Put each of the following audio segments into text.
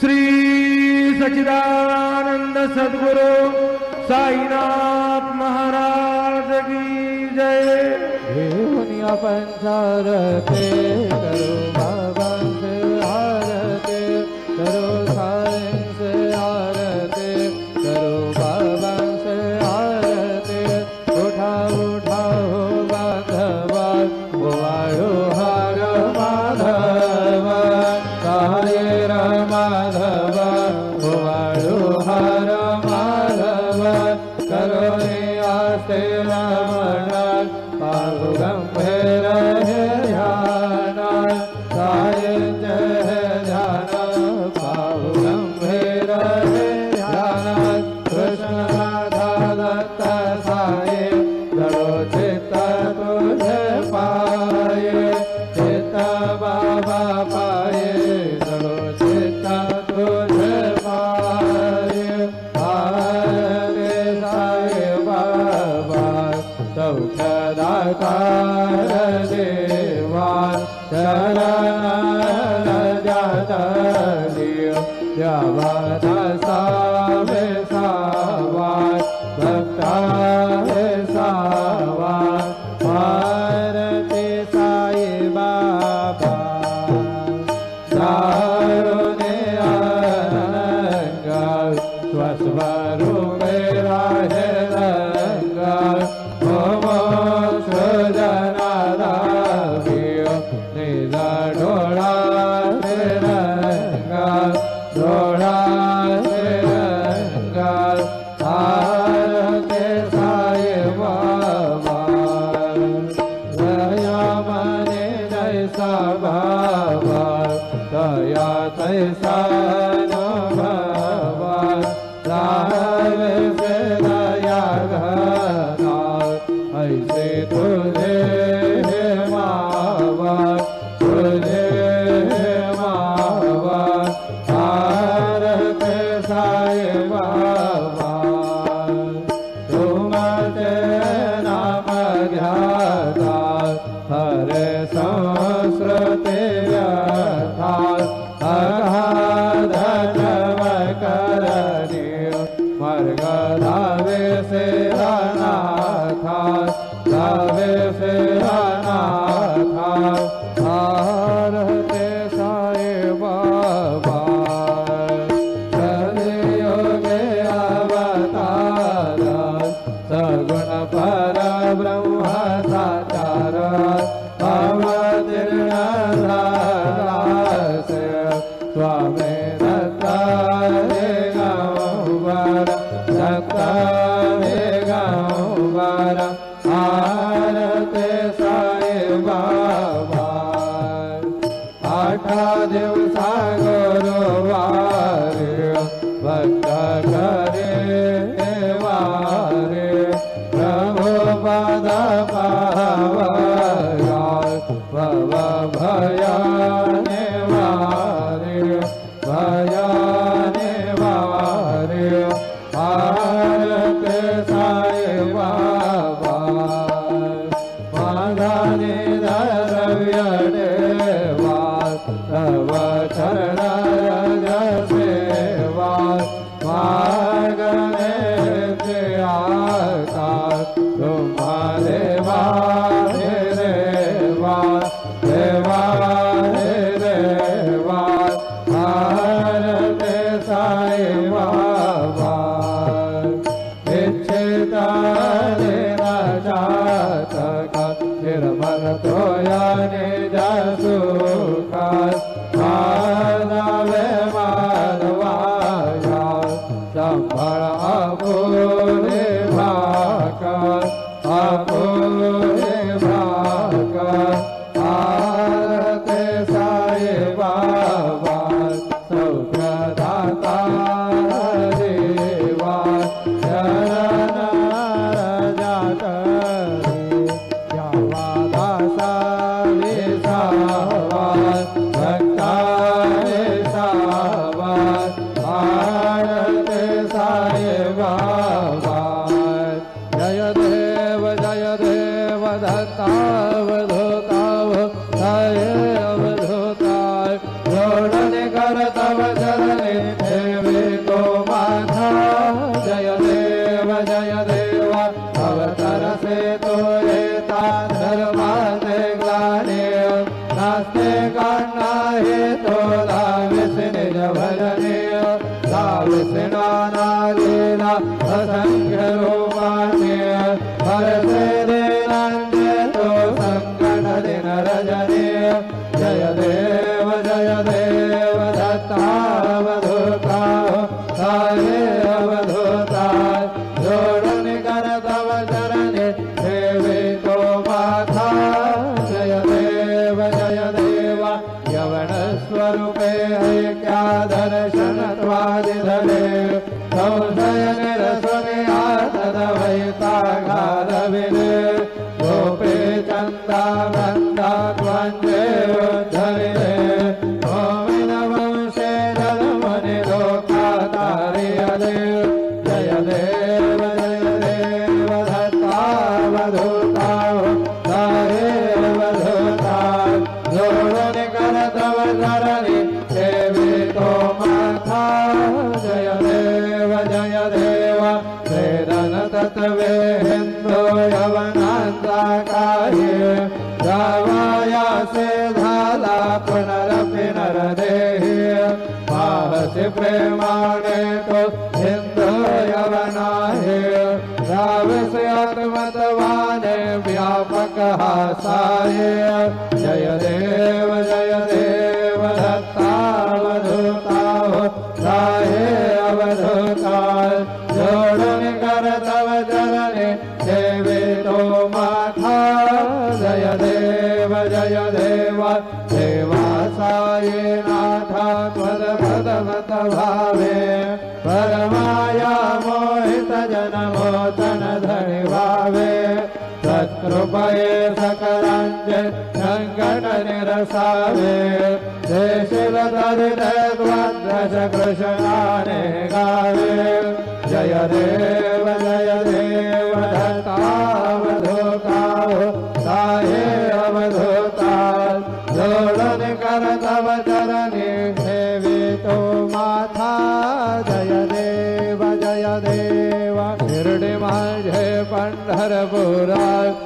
श्री सचिदानंद सदगुरु साईनाथ महाराज की जय। पंचारते करो हर दर्शन त्वादि धरे संशय पुनरपि नरदेहि पाहसि प्रेमाणे तो हिन्दो यवनाहे रावस्य आत्मतवाने व्यापक हासाये जय देव जय देव दत्तावधूता राहे सत्कृपये सकलाञ्च सङ्कट निरसावे देशिल तदिदद्वद्दश कृष्णाने गावे जय देव जय देव दत्तावधूता साहे अवधूता जोडन कर माथा। जय देव जय देव साई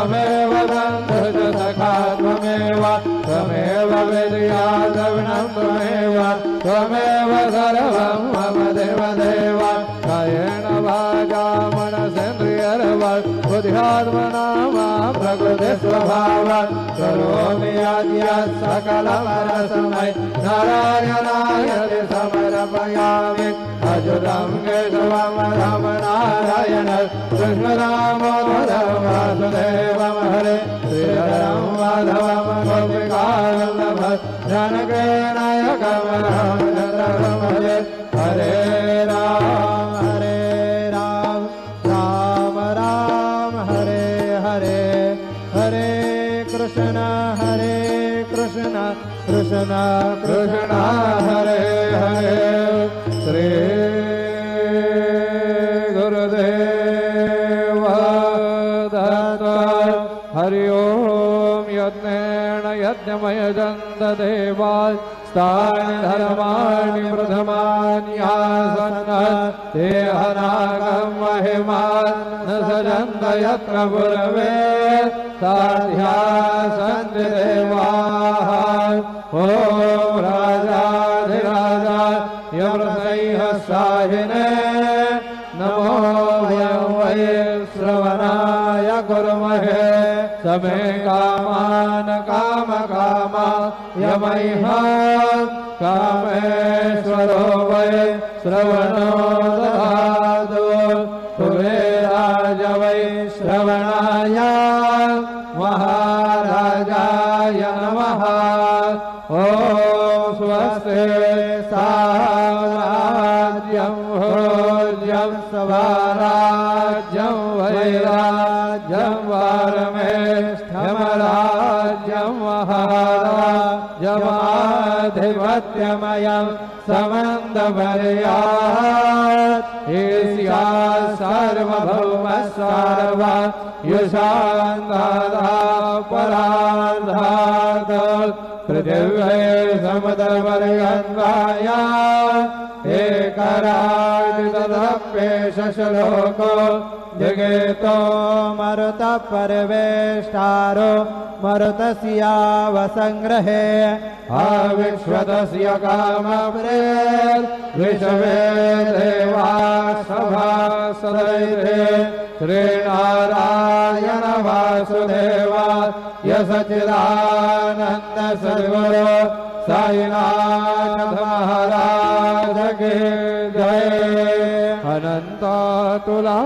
त्वमेव बन्धुज सखा त्वमेव त्वमेव सर्वं मम देव देव कायेन वाचा मनसेन्द्रियर्वा बुद्ध्यात्मना वा प्रकृति स्वभाव करोमि आद्य सकलपरसमय नारायणाय ते राम केश्वम राम नारायण कृष्ण रामधवदेवं हरे। श्रव जनगण कम रामरम हरे हरे राम हरे राम राम राम हरे हरे। हरे कृष्ण हरे कृष्ण कृष्ण कृष्ण हरे स्थानि धर्माणि प्रथमान्यासन्न ते हनागं महिमान् सजन्त यत्र पूर्वे साध्या सन्ति देवाः। ॐ राजाधिराजा यमृतैः साहिने। नमो वयं वै श्रवणाय कुर्महे। समे कामान काम कामा यमैः कामेश्वरो वै श्रवणो ददातु कुबेराज वै श्रवणाय, महाराजाय नमः। ॐ स्वस्ति साम्राज्यं भोज्यं वैराज्यं वारमेष्ठमराज्यं द्यमयं समन्दमर्याः या सर्वभौम सर्व पृथिवे पृथिव्ये मर्यान्दाय हे करा श्लोको जगेतो मरुत परवेष्टारो मरुतस्यावसङ्ग्रहे आविश्वतस्य कामप्रेर् विश्वे देवा सभा सदैते श्रीनारायण वासुदेवा यसचिदानन्द सद्गुरु साईनाथ तुला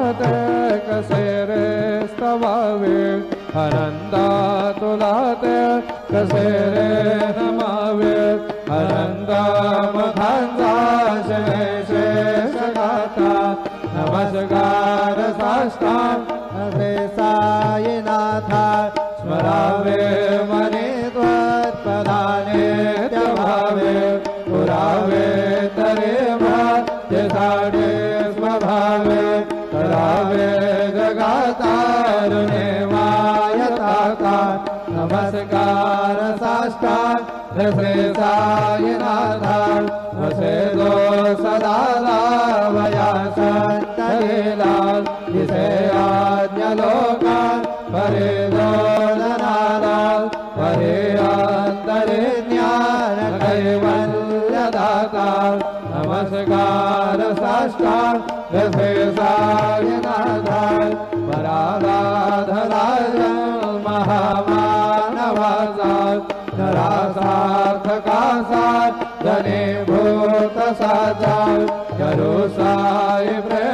कसे स्वावे अनन्द तुलादे कसेरे नावनन्द मध्ये शेता नमस्कार स्मरावे मन स्वभावे करावे जगातारुणे मायताका। नमस्कार साष्टार रसे साईनाथा वसे दो सदा लावया धने धमानवारा सा भो तरो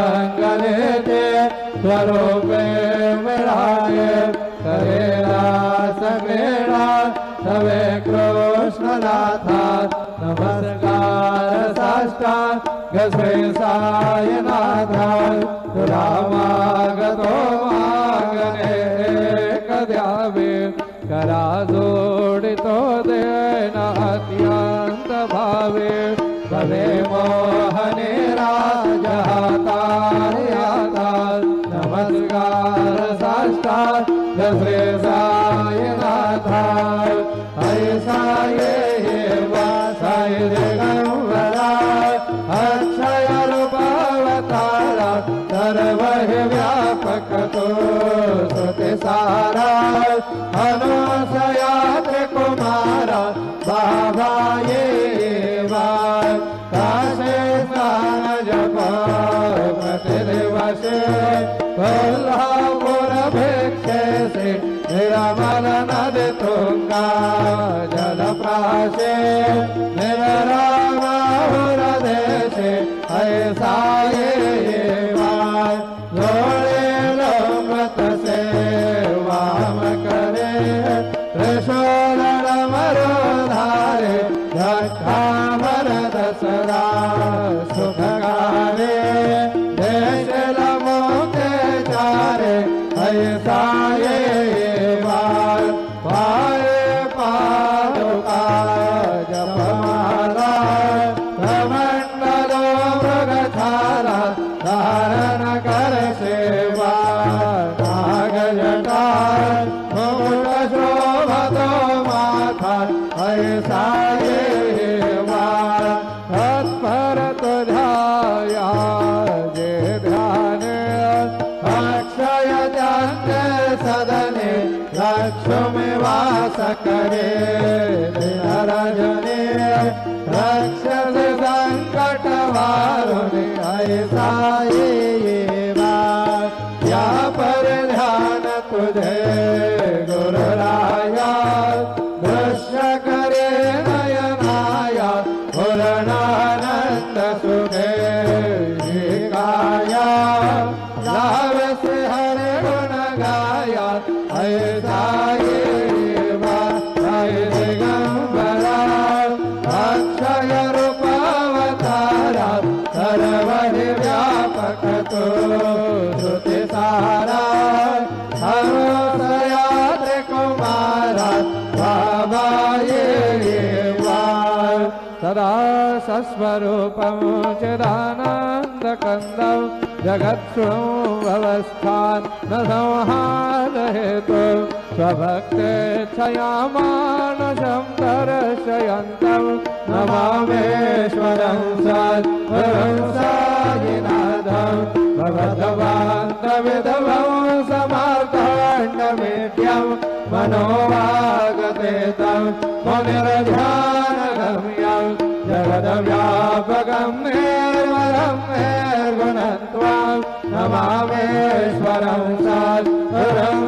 नवे कृष्णनाथा नमस्कार साष्टा गस्मै सायनाथा रामागतो मागने कद्यावे करा जोडितो दे तुंगा जलप्राशे करे रजने रक्षस संकट वारुणे ऐसा रूपं चिदानन्दकन्दौ जगत् स्वं भवस्था संहारयतु स्वभक्ते क्षयामानशं शरशयन्तम् नमामेश्वरं मामेश्वरं साधम् भवधवान्त मनोवागते तं पुनिरजा पदव्यापकं मे वरं नमामेश्वरं गुणन्त्वा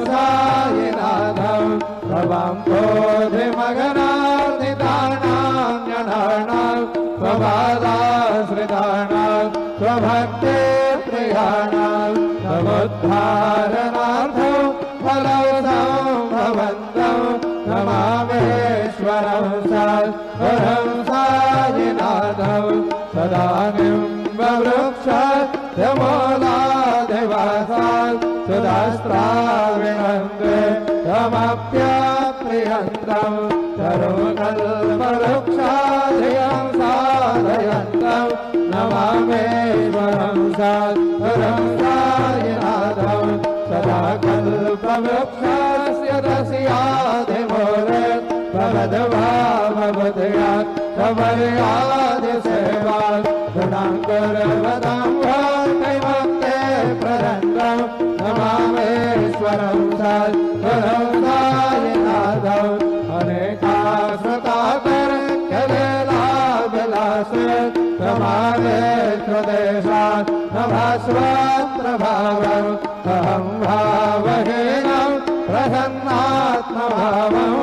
सायिनाथं त्वं बोधिमगनार्दितानां जनानां स्वं भोजमगनार्जितानां स्वभक्ते प्रियाणां स्वमुद्धारनाथौ फलौधौ भवन्तं नमावेश्वरं सहम् सदानिं वृक्षात् यमोलादिवासात् सुधास्त्राविणन्ते तमप्यप्रियन्तं तरुकल्पवृक्षाधियं साधयन्तं नमामेश्वरं सद्गुरुं सायिनाथं सदा कल्पवृक्षस्य दस्याधिमूले भगद्भावबुधया कमर्यादिसेवा गुणाङ्कुरवदं भक्ते प्रदन्तं नमामेश्वरं सद्गुरुं सायिनाथं अनेकाश्रुताकर कलेलाभिलाष प्रमादेश्वदेशात् नभस्वप्रभावम् अहं भावहीनं प्रसन्नात्मभावम् मामेश्वरं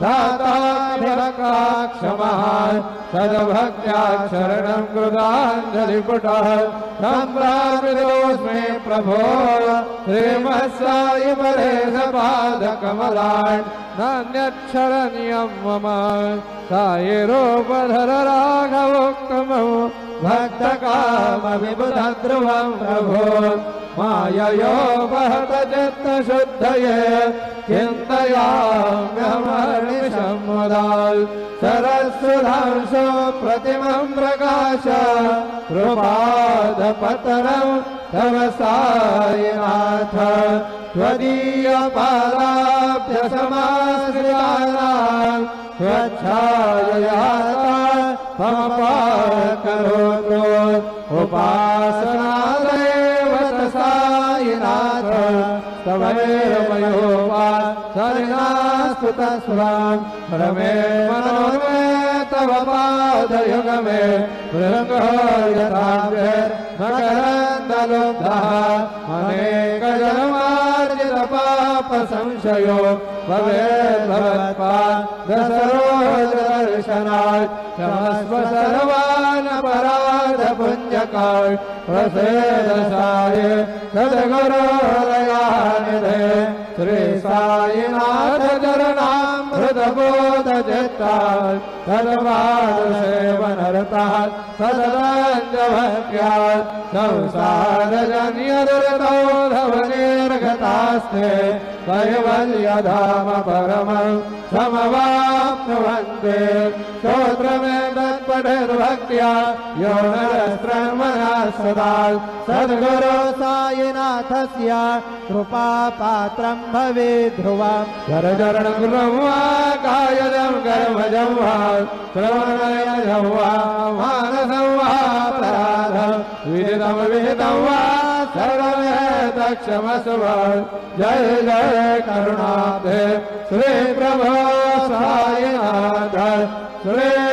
प्रभाववतुलं दाताभिरकाक्षमान् सद्भक्त्याक्षरणं कृताञ्जलिपुटः सम्प्राप्तोऽस्मि प्रभो श्रीमत्सायि परेशपादकमलान् नान्यच्छरणीयं मम सायिरूपधर राघवोक्तमौ भक्तकाम प्रभो। माययो महत चित्तशुद्धये शुद्धये चिन्तया मृ सम्मुदाय सरस्वधांशो प्रतिमम् प्रकाश रुवाद तव तवसाय त्वदीयपालाभ्य समाश्रया करोतु उपासनादेव सायिनाथ तवैरमयोपा सरिणास्तु तस्वां रमे तव पादयुगमे। मृङ्गो यथाभ्य मकरन्दलुब्धः अनेकजन्मार्जितपाप संशयो भवेद्भवत्पादसरोजदर्शनात् क्षमस्व सर्वान् अपराधपुञ्जकात् प्रसेदसाय सद्गुरोरयानिधे श्री तद्वादसेवनरतात् सदरञ्जभक्त्यात् संसारजन्यदुरितौ धवनिर्गतास्ते कैवल्यधाम परमं समवाप्नुवन्ते स्तोत्रमे तत्पठिर्भक्त्या यो नरस्त्रमनः सदा सद्गुरो सायिनाथस्य कृपापात्रं भवे ध्रुवम्। करचरणगृहं वा कायजं कर्मजं वा, श्रवणयजं वा, मानसं वा वा जय जय करुणाब्धे श्री प्रभो साईनाथ। श्री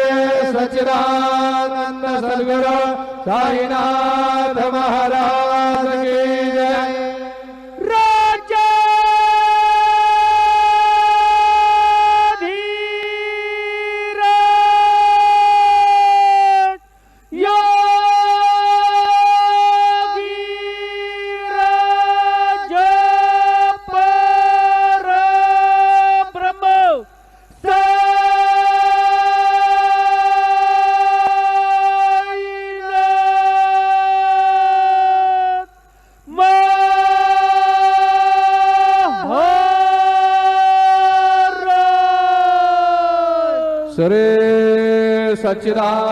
सच्चिदानंद सद्गुरु साईनाथ महाराज सच्चिदानंद